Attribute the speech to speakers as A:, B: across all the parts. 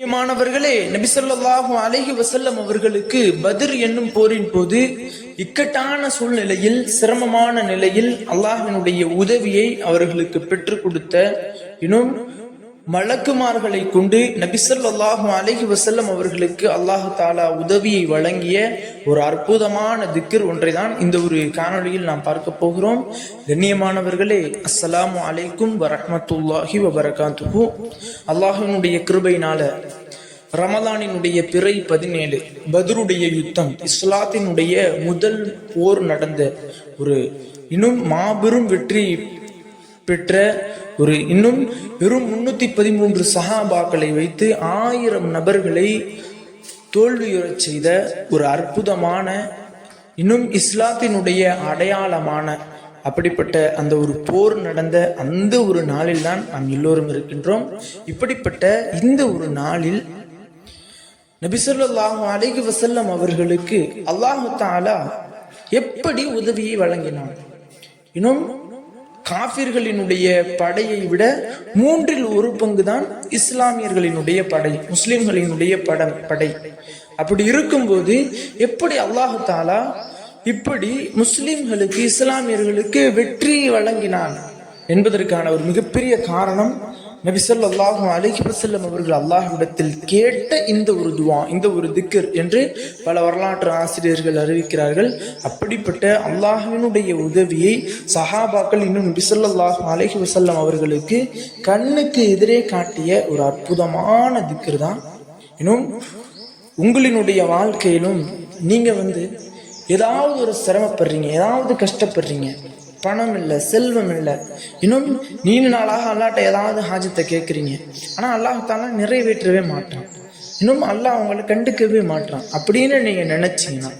A: மாணவர்களே நபிசல்லாஹு அலஹி வசல்லம் அவர்களுக்கு பதிர் என்னும் போரின் போது இக்கட்டான சூழ்நிலையில் சிரமமான நிலையில் அல்லாஹினுடைய உதவியை அவர்களுக்கு பெற்றுக் கொடுத்த இன்னும் மலக்குமார்களை கொண்டு நபிசல்லாஹு அலஹி வசல்லம் அவர்களுக்கு அல்லாஹு தாலா உதவியை வழங்கிய ஒரு அற்புதமான திக்கர் ஒன்றை தான் இந்த ஒரு காணொளியில் நாம் பார்க்க போகிறோம். கண்ணியமானவர்களே அஸ்ஸலாமு அலைக்கும் வரஹ்மத்துல்லாஹி வபரகாத்துஹு. அல்லாஹினுடைய கிருபையினால ரமலானினுடைய பிறை பதினேழு பதருடைய யுத்தம் இஸ்லாத்தினுடைய முதல் போர் நடந்த ஒரு இன்னும் மாபெரும் வெற்றி பெற்ற ஒரு இன்னும் வெறும் முன்னூத்தி பதிமூன்று சஹாபாக்களை வைத்து ஆயிரம் நபர்களை தோல்வியுறச் செய்த ஒரு அற்புதமான இன்னும் இஸ்லாத்தினுடைய அடையாளமான அப்படிப்பட்ட அந்த ஒரு போர் நடந்த அந்த ஒரு நாளில் தான் நாம் எல்லோரும் இருக்கின்றோம். இப்படிப்பட்ட இந்த ஒரு நாளில் நபிசல்லாஹு அலைகி வசல்லம் அவர்களுக்கு அல்லாஹு தாலா எப்படி உதவியை வழங்கினான்? இன்னும் காபிர்களினுடைய படையை விட மூன்றில் ஒரு பங்கு தான் இஸ்லாமியர்களினுடைய படை முஸ்லிம்களினுடைய படம் படை. அப்படி இருக்கும்போது எப்படி அல்லாஹு தாலா இப்படி முஸ்லிம்களுக்கு இஸ்லாமியர்களுக்கு வெற்றி வழங்கினான் என்பதற்கான ஒரு மிகப்பெரிய காரணம் நபி ஸல்லல்லாஹு அலைஹி அவர்கள் அல்லாஹ்விடத்தில் கேட்ட இந்த ஒரு துவா இந்த ஒரு திக்கர் என்று பல வரலாற்று ஆசிரியர்கள் அறிவிக்கிறார்கள். அப்படிப்பட்ட அல்லாஹினுடைய உதவியை சஹாபாக்கள் இன்னும் நபி ஸல்லல்லாஹு அலைஹி அவர்களுக்கு கண்ணுக்கு எதிரே காட்டிய ஒரு அற்புதமான திக்கர் தான். இன்னும் உங்களினுடைய வாழ்க்கையிலும் நீங்கள் வந்து ஏதாவது ஒரு சிரமப்படுறீங்க ஏதாவது கஷ்டப்படுறீங்க பணம் இல்லை செல்வம் இல்லை இன்னும் நீண்ட நாளாக அல்லாட்ட ஏதாவது ஹாஜத்தை கேட்குறீங்க. ஆனால் அல்லாஹால நிறைவேற்றவே மாட்டான். இன்னும் அல்லாஹ் அவங்கள கண்டுக்கவே மாட்டான். அப்படின்னு நீங்கள் நினச்சிங்கன்னா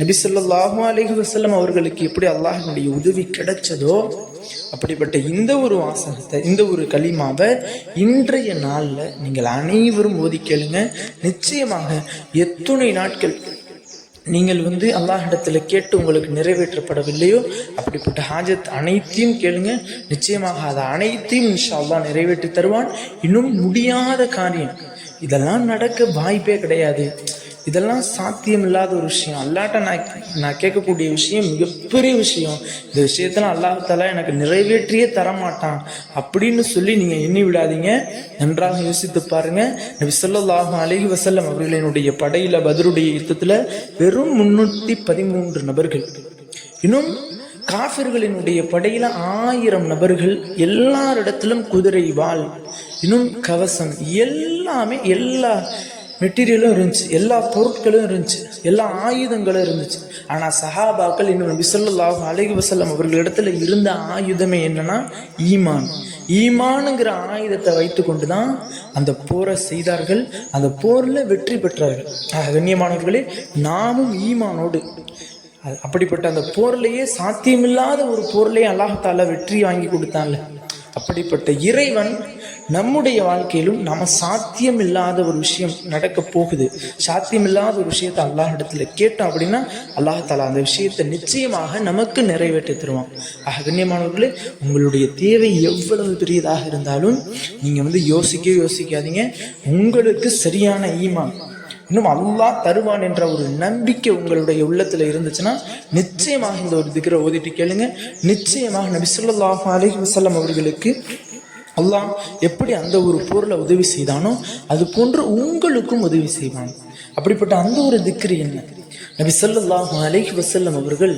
A: நபி சொல்லாஹு அலைஹி வசல்லம் அவர்களுக்கு எப்படி அல்லாஹினுடைய உதவி கிடைச்சதோ அப்படிப்பட்ட இந்த ஒரு வாசகத்தை இந்த ஒரு களிமாவை இன்றைய நாளில் நீங்கள் அனைவரும் ஓதி கேளுங்க. நிச்சயமாக எத்துணை நாட்கள் நீங்கள் வந்து அல்லாஹிடத்தில் கேட்டு உங்களுக்கு நிறைவேற்றப்படவில்லையோ அப்படிப்பட்ட ஹாஜத் அனைத்தையும் கேளுங்க. நிச்சயமாக அதை அனைத்தையும் இன்ஷா அல்லாஹ் நிறைவேற்றி தருவான். இன்னும் முடியாத காரியம். இதெல்லாம் நடக்க வாய்ப்பே கிடையாது. இதெல்லாம் சாத்தியம் இல்லாத ஒரு விஷயம். அல்லாட்ட நான் நான் கேட்கக்கூடிய விஷயம் மிகப்பெரிய விஷயம். இந்த விஷயத்தெல்லாம் அல்லாஹால எனக்கு நிறைவேற்றியே தரமாட்டான். அப்படின்னு சொல்லி நீங்கள் எண்ணி விடாதீங்க. நன்றாக யோசித்து பாருங்க. நபி ஸல்லல்லாஹு அலைஹி வஸல்லம் அவர்களினுடைய படையில பதருடைய யுத்தத்தில் வெறும் முன்னூற்றி பதிமூன்று நபர்கள். இன்னும் காஃபிர்களினுடைய படையில ஆயிரம் நபர்கள் எல்லாரிடத்திலும் குதிரை வாள் இன்னும் கவசம் எல்லாமே எல்லா மெட்டீரியலும் இருந்துச்சு. எல்லா பொருட்களும் இருந்துச்சு. எல்லா ஆயுதங்களும் இருந்துச்சு. ஆனால் சஹாபாக்கள் இன்னும் நபி ஸல்லல்லாஹு அலைஹி வஸல்லம் அவர்களிடத்துல இருந்த ஆயுதமே என்னன்னா ஈமான். ஈமானுங்கிற ஆயுதத்தை வைத்து கொண்டு தான் அந்த போரை செய்தார்கள். அந்த போரில் வெற்றி பெற்றார்கள். கண்ணியமானவர்களே நாமும் ஈமானோடு. அது அப்படிப்பட்ட அந்த போர்லேயே சாத்தியமில்லாத ஒரு போர்லேயே அல்லாஹால வெற்றி வாங்கி கொடுத்தான்ல. அப்படிப்பட்ட இறைவன் நம்முடைய வாழ்க்கையிலும் நம்ம சாத்தியம் இல்லாத ஒரு விஷயம் நடக்க போகுது. சாத்தியம் இல்லாத ஒரு விஷயத்தை அல்லாஹ் இடத்துல கேட்டோம் அப்படின்னா அல்லாஹால அந்த விஷயத்தை நிச்சயமாக நமக்கு நிறைவேற்றி தருவான். ஆக கண்ணியமானவர்களே உங்களுடைய தேவை எவ்வளவு பெரியதாக இருந்தாலும் நீங்க வந்து யோசிக்கவே யோசிக்காதீங்க. உங்களுக்கு சரியான ஈமான் இன்னும் அல்லாஹ் தருவான் என்ற ஒரு நம்பிக்கை உங்களுடைய உள்ளத்துல இருந்துச்சுன்னா நிச்சயமாக இந்த ஒரு திகரை ஓதிட்டு கேளுங்க. நிச்சயமாக நபி ஸல்லல்லாஹு அலஹி வசல்லம் அவர்களுக்கு அல்லாஹ் எப்படி அந்த ஒரு பொருளை உதவி செய்தானோ அது போன்று உங்களுக்கும் உதவி செய்வான். அப்படிப்பட்ட அந்த ஒரு திக்ரி என்ன? நபி ஸல்லல்லாஹு அலஹி வசல்லம் அவர்கள்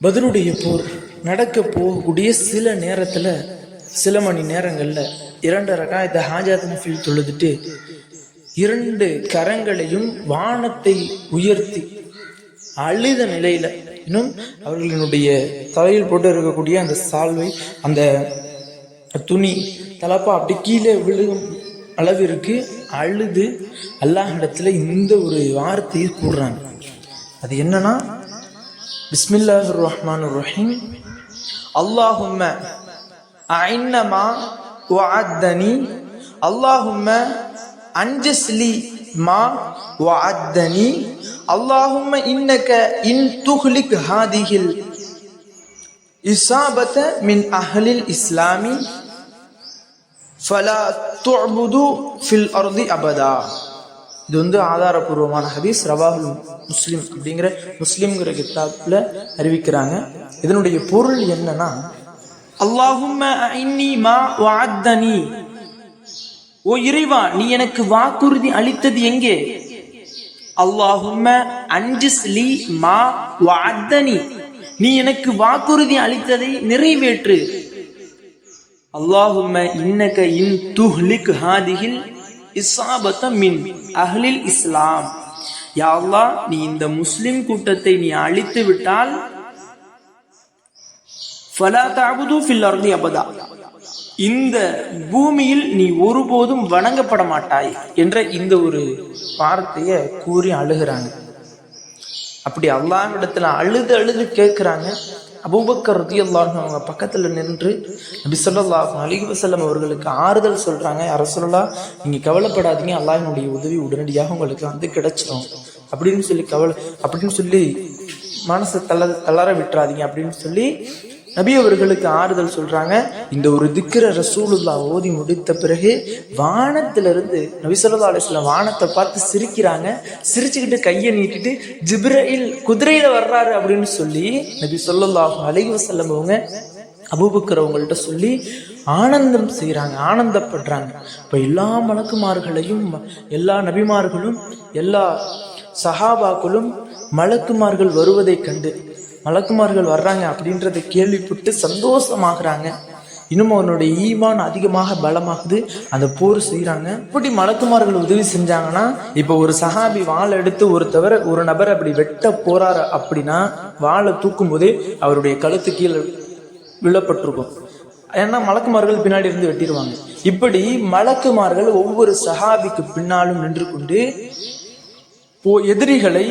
A: பதிலுடைய போர் நடக்க போகக்கூடிய சில நேரத்துல சில மணி நேரங்களில் இரண்டு ரகாயத்தை ஹாஜாத் நஃபில் தொழுதுட்டு இரண்டு கரங்களையும் வானத்தை உயர்த்தி அழுத நிலையில இன்னும் அவர்களினுடைய தலையில் போட்டு இருக்கக்கூடிய அந்த சால்வை அந்த துணி தலப்பா அப்படி கீழே விழுகும் அளவிற்கு அழுது அல்லாஹிடத்துல இந்த ஒரு வார்த்தையை கூடுறாங்க அது என்னன்னா பிஸ்மில்லாஹ் ரஹ்மான் ரஹீம் அல்லாஹும்ம ஐன்னமா வஅத்தனி அல்லாஹும்ம அஞ்சஸ்லி மா வஅத்தனி. அல்லாஹும்ம இன்னக இன் துஹ்லிக் ஹாதிஹில் இசாபத மின் அஹ்லில் இஸ்லாமி. ஃபலா துஅபுது ஃபில் அர்தி அபதா. இது வந்து ஆதாரபூர்வமான ஹதீஸ். ரவாஹுல் முஸ்லிம் அப்படிங்கிற முஸ்லிம்ங்கிற கித்தாப்பில் அறிவிக்கிறாங்க. இதனுடைய பொருள் என்னன்னா அல்லாஹும்ம இன்னி மா வஅத்தனி. ஓ இறைவா நீ எனக்கு வாக்குறுதி அளித்தது எங்கே? அல்லாஹும்ம அன்ஜிஸ் மா வாத்தனி நீ எனக்கு வாக்குறுதி அளித்ததை நிறைவேற்று. அல்லாஹும்ம இன்னக இன் துஹ்லிக் ஹாதிகில் இஸ்ஸாபத்த மின் அஹ்லில் இஸ்லாம். யா அல்லாஹ் நீ இந்த முஸ்லிம் கூட்டத்தை நீ அழித்து விட்டால் ஃபலா தஅபுது ஃபில் அபதா. இந்த பூமியில் நீ ஒருபோதும் வணங்கப்பட மாட்டாய் என்ற இந்த ஒரு வார்த்தையை கூறி அழுகிறாங்க. அப்படி அல்லாஹ்விடத்துல அழுது அழுது கேட்குறாங்க அபூபக்கர் ரதியல்லாஹு அவங்க பக்கத்துல நின்று நபி ஸல்லல்லாஹு அலைஹி வஸல்லம் அவர்களுக்கு ஆறுதல் சொல்றாங்க. அரசுலா நீங்க கவலைப்படாதீங்க. அல்லாஹினுடைய உதவி உடனடியாக உங்களுக்கு வந்து கிடைச்சிடும் அப்படின்னு சொல்லி கவலை அப்படின்னு சொல்லி மனசை தளர தளர விட்டுறாதீங்க அப்படின்னு சொல்லி நபி அவர்களுக்கு ஆறுதல் சொல்றாங்க இந்த ஒரு திக்கிர ரசூலுல்லா ஓதி முடித்த பிறகு வானத்திலிருந்து நபி சொல்லா அலிஸ்லாம் வானத்தை பார்த்து சிரிக்கிறாங்க. சிரிச்சுக்கிட்டு கையை நீட்டிட்டு ஜிப்ரையில் குதிரையில வர்றாரு அப்படின்னு சொல்லி நபி சொல்லல்லாஹு அலைஹி வஸல்லம் அவங்க அபூபக்கர் சொல்லி ஆனந்தம் செய்கிறாங்க ஆனந்தப்படுறாங்க. இப்போ எல்லா மலக்குமார்களையும் எல்லா நபிமார்களும் எல்லா சஹாபாக்களும் மலக்குமார்கள் வருவதைக் கண்டு மலக்குமார்கள் வர்றாங்க அப்படின்றத கேள்விப்பட்டு சந்தோஷமாகறாங்க. இன்னும் அவனுடைய ஈமான் அதிகமாக பலமாகுது. அந்த போர் செய்கிறாங்க இப்படி மலக்குமார்கள் உதவி செஞ்சாங்கன்னா இப்போ ஒரு சஹாபி வாழை எடுத்து ஒரு தவிர ஒரு நபர் அப்படி வெட்ட போறாரு அப்படின்னா வாழை தூக்கும் போதே அவருடைய கழுத்து கீழே விழப்பட்டிருக்கும். ஏன்னா மலக்குமார்கள் பின்னாடி இருந்து வெட்டிடுவாங்க. இப்படி மலக்குமார்கள் ஒவ்வொரு சஹாபிக்கு பின்னாலும் நின்று கொண்டு போ எதிரிகளை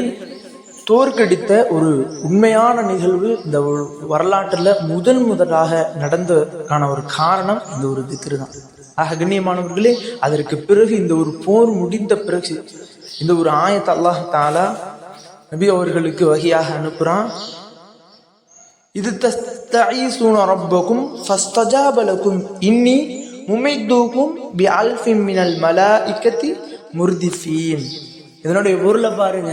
A: தோற்கடித்த ஒரு உண்மையான நிகழ்வு இந்த ஒரு வரலாற்றில் முதன் முதலாக நடந்ததுக்கான ஒரு காரணம் இந்த ஒரு திக்ரு தான். ஆக கண்ணியமானவர்களே அதற்கு பிறகு இந்த ஒரு போர் முடிந்த பிறகு இந்த ஒரு ஆயத் அல்லாஹ் தாலா நபி அவர்களுக்கு வகையாக அனுப்புறான். இது தஸ்தஈசூன ரப்பக்கும் ஃபஸ்தஜாப இன்னி முமைத்தூக்கும் பி அல்ஃபின் மினல் மலாஇக்கத்தி முர்திஃபீன். இதனுடைய பொருளை பாருங்க.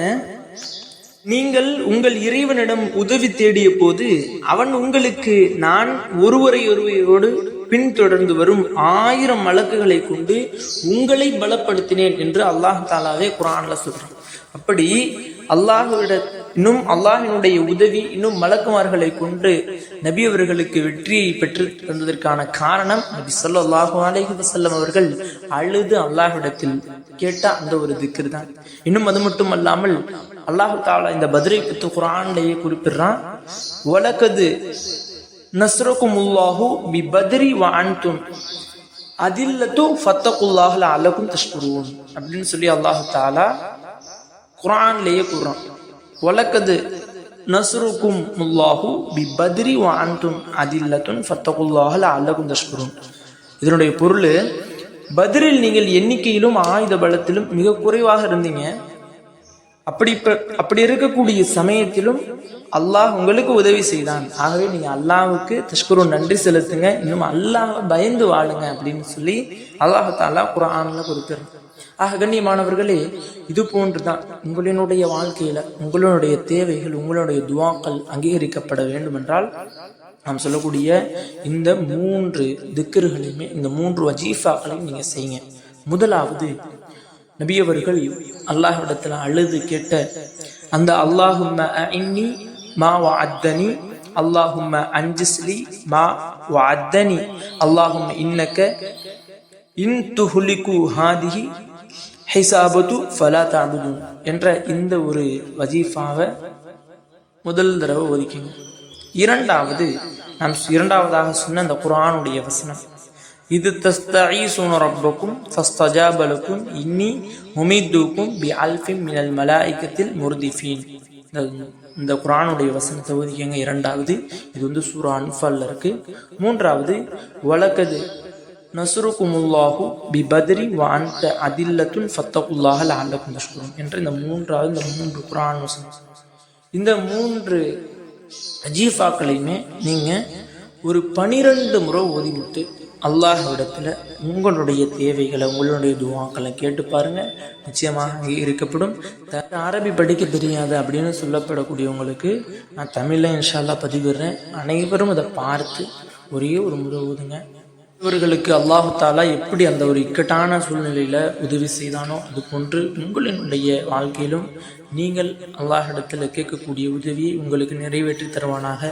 A: நீங்கள் உங்கள் இறைவனிடம் உதவி தேடிய போது அவன் உங்களுக்கு நான் ஒருவரை ஒருவரோடு பின்தொடர்ந்து வரும் ஆயிரம் வழக்குகளை கொண்டு உங்களை பலப்படுத்தினேன் என்று அல்லாஹ் தாலாவே குரான்ல சொல்றான். அப்படி அல்லாஹுவிட இன்னும் அல்லாஹினுடைய உதவி இன்னும் மலக்குமார்களை கொண்டு நபி அவர்களுக்கு வெற்றியை பெற்று தந்ததற்கான காரணம் நபி ஸல்லல்லாஹு அலேஹி வசல்லம் அவர்கள் அழுது அல்லாஹ்விடத்தில் கேட்ட அந்த ஒரு திக்கு தான் இன்னும் அது மட்டும் அல்லாமல் அல்லாஹு தாலா இந்த பதிரை பித்து குரான்லேயே குறிப்பிடுறான். வலக்கது நஸ்ரகுமுல்லாஹு பி பத்ரி வ அதில்லத்து ஃபத்தகுல்லாஹ்ல அலகும் தஷ்குருவும் அப்படின்னு சொல்லி அல்லாஹு தாலா குரான்லேயே கூறுறான். உலகது நஸ்ருக்கும் முல்லாஹு பி பத்ரி வ அதில்லத்தும் அதில்லத்துன் ஃபத்தகுல்லாஹ்ல அலகும் தஷ்குருவும் இதனுடைய பொருள் பதிரில் நீங்கள் எண்ணிக்கையிலும் ஆயுத பலத்திலும் மிக குறைவாக இருந்தீங்க. அப்படி அப்படி இருக்கக்கூடிய சமயத்திலும் அல்லாஹ் உங்களுக்கு உதவி செய்தான். ஆகவே நீங்க அல்லாஹுக்கு தஷ்குரு நன்றி செலுத்துங்க. இன்னும் அல்லாஹ் பயந்து வாழுங்க அப்படின்னு சொல்லி அல்லாஹத்தால குரான்ல குறிப்பிடுறான் ஆக கண்ணியமானவர்களே இது போன்றுதான் உங்களினுடைய வாழ்க்கையில உங்களுடைய தேவைகள் உங்களுடைய துவாக்கள் அங்கீகரிக்கப்பட வேண்டும் என்றால் நாம் சொல்லக்கூடிய இந்த மூன்று திக்கர்களையுமே இந்த மூன்று வஜீஃபாக்களையும் நீங்க செய்யுங்க. முதலாவது நபியவர்கள் அல்லாஹிடத்தில் அழுது கேட்ட அந்த அல்லாஹும்ம இன்னி மா அத்தனி அல்லாஹும்ம அன்ஜிஸ்லி மா அத்தனி அல்லாஹும் இன்னக்க இன் துஹுலிகு ஹாதிஹி ஹிசாபத்து ஃபலா தாபுது என்ற இந்த ஒரு வஜீஃபாவை முதல் தடவை ஒதுக்கிங்க இரண்டாவது நாம் இரண்டாவதாக சொன்ன அந்த குரானுடைய வசனம். இது தஸ்தஈசுன ரப்பக்கும் ஃபஸ்தஜாபலக்கும் இன்னி முமித்துக்கும் பி அல்ஃபிம் மினல் மலாய்க்கத்தில் முருதிஃபீன். இந்த இந்த குர்ஆனுடைய வசனத்தை ஒதுக்கிங்க இரண்டாவது இது வந்து சூரா அன்ஃபால்ல இருக்கு. மூன்றாவது வழக்கது நசுருக்குமுல்லாஹு பி பத்ரி வாந்த அதில்லத்துன் ஃபத்தகுல்லாஹ லஅல்லக்கும் என்று என்ற இந்த மூன்றாவது இந்த மூன்று குரான் வசனம். இந்த மூன்று அஜீஃபாக்களையுமே நீங்கள் ஒரு பனிரெண்டு முறை ஓதிவிட்டு அல்லாஹ்விடத்தில் உங்களுடைய தேவைகளை உங்களுடைய துவாக்களை கேட்டு பாருங்கள் நிச்சயமாக இருக்கப்படும். த- அரபி படிக்க தெரியாது அப்படின்னு சொல்லப்படக்கூடியவங்களுக்கு நான் தமிழில் இன்ஷால்லா பதிவிடுறேன். அனைவரும் அதை பார்த்து ஒரே ஒரு முறை ஊதுங்க இவர்களுக்கு அல்லாஹு தாலா எப்படி அந்த ஒரு இக்கட்டான சூழ்நிலையில உதவி செய்தானோ அது போன்று உங்களினுடைய வாழ்க்கையிலும் நீங்கள் அல்லாஹிடத்தில் கேட்கக்கூடிய உதவியை உங்களுக்கு நிறைவேற்றி தருவானாக.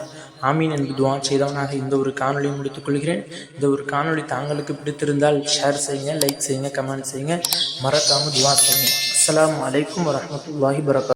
A: ஆமீன் என்று துவா செய்தவனாக இந்த ஒரு காணொலியை முடித்துக் கொள்கிறேன். இந்த ஒரு காணொளி தாங்களுக்கு பிடித்திருந்தால் ஷேர் செய்யுங்க லைக் செய்யுங்க கமெண்ட் செய்யுங்க. மறக்காம துவா செய்யுங்க. அஸ்லாம் அலைக்கும் வரஹ்மத்துல்லாஹி வரகா